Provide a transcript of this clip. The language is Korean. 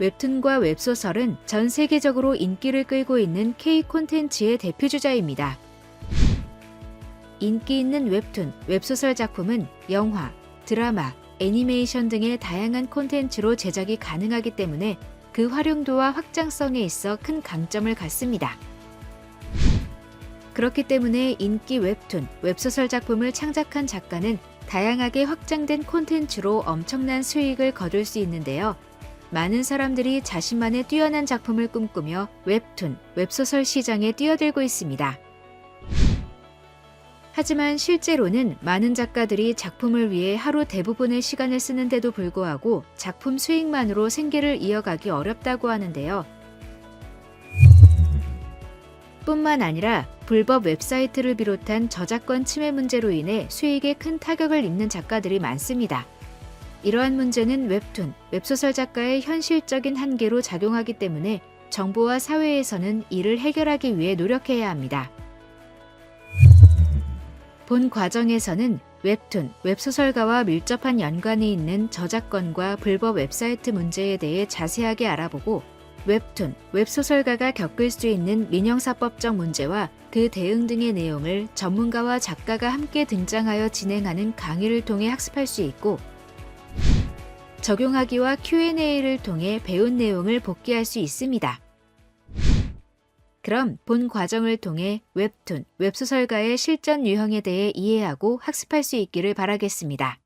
웹툰과 웹소설은 전 세계적으로 인기를 끌고 있는 K 콘텐츠의 대표주자입니다. 인기 있는 웹툰, 웹소설 작품은 영화, 드라마, 애니메이션 등의 다양한 콘텐츠로 제작이 가능하기 때문에 그 활용도와 확장성에 있어 큰 강점을 갖습니다. 그렇기 때문에 인기 웹툰, 웹소설 작품을 창작한 작가는 다양하게 확장된 콘텐츠로 엄청난 수익을 거둘 수 있는데요. 많은 사람들이 자신만의 뛰어난 작품을 꿈꾸며 웹툰, 웹소설 시장에 뛰어들고 있습니다. 하지만 실제로는 많은 작가들이 작품을 위해 하루 대부분의 시간을 쓰는데도 불구하고 작품 수익만으로 생계를 이어가기 어렵다고 하는데요. 뿐만 아니라 불법 웹사이트를 비롯한 저작권 침해 문제로 인해 수익에 큰 타격을 입는 작가들이 많습니다. 이러한 문제는 웹툰, 웹소설 작가의 현실적인 한계로 작용하기 때문에 정부와 사회에서는 이를 해결하기 위해 노력해야 합니다. 본 과정에서는 웹툰, 웹소설가와 밀접한 연관이 있는 저작권과 불법 웹사이트 문제에 대해 자세하게 알아보고 웹툰, 웹소설가가 겪을 수 있는 민형사법적 문제와 그 대응 등의 내용을 전문가와 작가가 함께 등장하여 진행하는 강의를 통해 학습할 수 있고 적용하기와 Q&A를 통해 배운 내용을 복기할 수 있습니다. 그럼 본 과정을 통해 웹툰, 웹소설가의 실전 유형에 대해 이해하고 학습할 수 있기를 바라겠습니다.